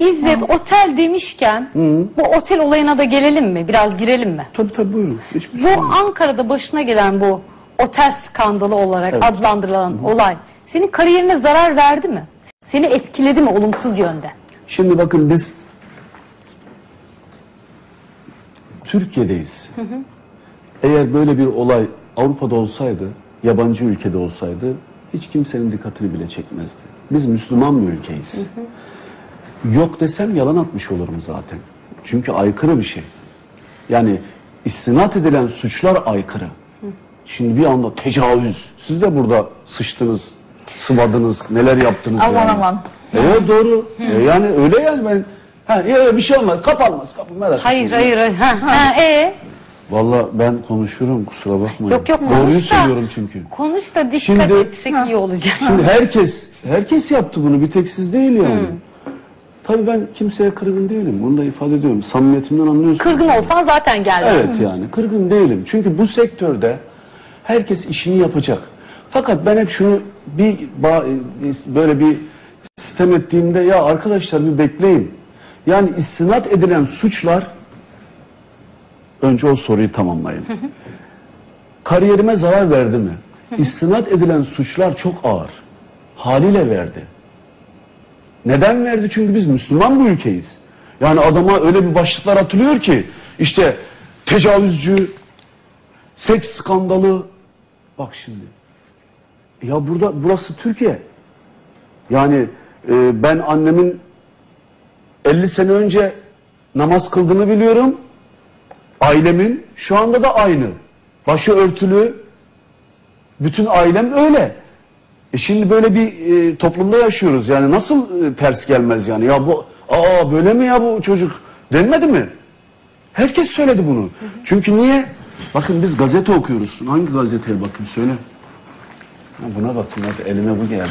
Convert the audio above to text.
İzzet otel demişken bu otel olayına da gelelim mi? Biraz girelim mi? Tabii tabii buyurun. Hiçbir Bu şey yok. Ankara'da başına gelen bu otel skandalı olarak adlandırılan olay senin kariyerine zarar verdi mi? Seni etkiledi mi olumsuz yönde? Şimdi bakın biz Türkiye'deyiz. Eğer böyle bir olay Avrupa'da olsaydı, yabancı ülkede olsaydı hiç kimsenin dikkatini bile çekmezdi. Biz Müslüman bir ülkeyiz. Yok desem yalan atmış olurum zaten. Çünkü aykırı bir şey. Yani istinat edilen suçlar aykırı. Şimdi bir anda tecavüz. Siz de burada sıçtınız, sıvadınız, neler yaptınız Aman yani. aman. Evet doğru. E, yani öyle yani ben ha ya bir şey olmaz kapanmaz kapı merak Hayır etmeyin. hayır hayır. Ha, ha, e? Vallahi ben konuşurum kusura bakmayın. Yok yok Doğruyu konuş da. söylüyorum çünkü. Konuş da dikkat Şimdi- etsek iyi olacak. Şimdi herkes herkes yaptı bunu bir tek siz değil yani. Tabii ben kimseye kırgın değilim. Bunu da ifade ediyorum. Samimiyetimden anlıyorsunuz. Kırgın olsan zaten gelmez. Evet yani kırgın değilim. Çünkü bu sektörde herkes işini yapacak. Fakat ben hep şunu bir böyle bir sistem ettiğimde ya arkadaşlar bir bekleyin. Yani istinat edilen suçlar önce o soruyu tamamlayın. Kariyerime zarar verdi mi? İstinat edilen suçlar çok ağır. Haliyle verdi. Neden verdi? Çünkü biz Müslüman bir ülkeyiz. Yani adama öyle bir başlıklar atılıyor ki işte tecavüzcü, seks skandalı. Bak şimdi. Ya burada burası Türkiye. Yani e, ben annemin 50 sene önce namaz kıldığını biliyorum. Ailemin şu anda da aynı. Başı örtülü. Bütün ailem öyle. E şimdi böyle bir e, toplumda yaşıyoruz. Yani nasıl e, ters gelmez yani? Ya bu aa böyle mi ya bu çocuk denmedi mi? Herkes söyledi bunu. Çünkü niye? Bakın biz gazete okuyoruz. Hangi gazeteye bakayım söyle. Ha, buna bakın elime bu geldi.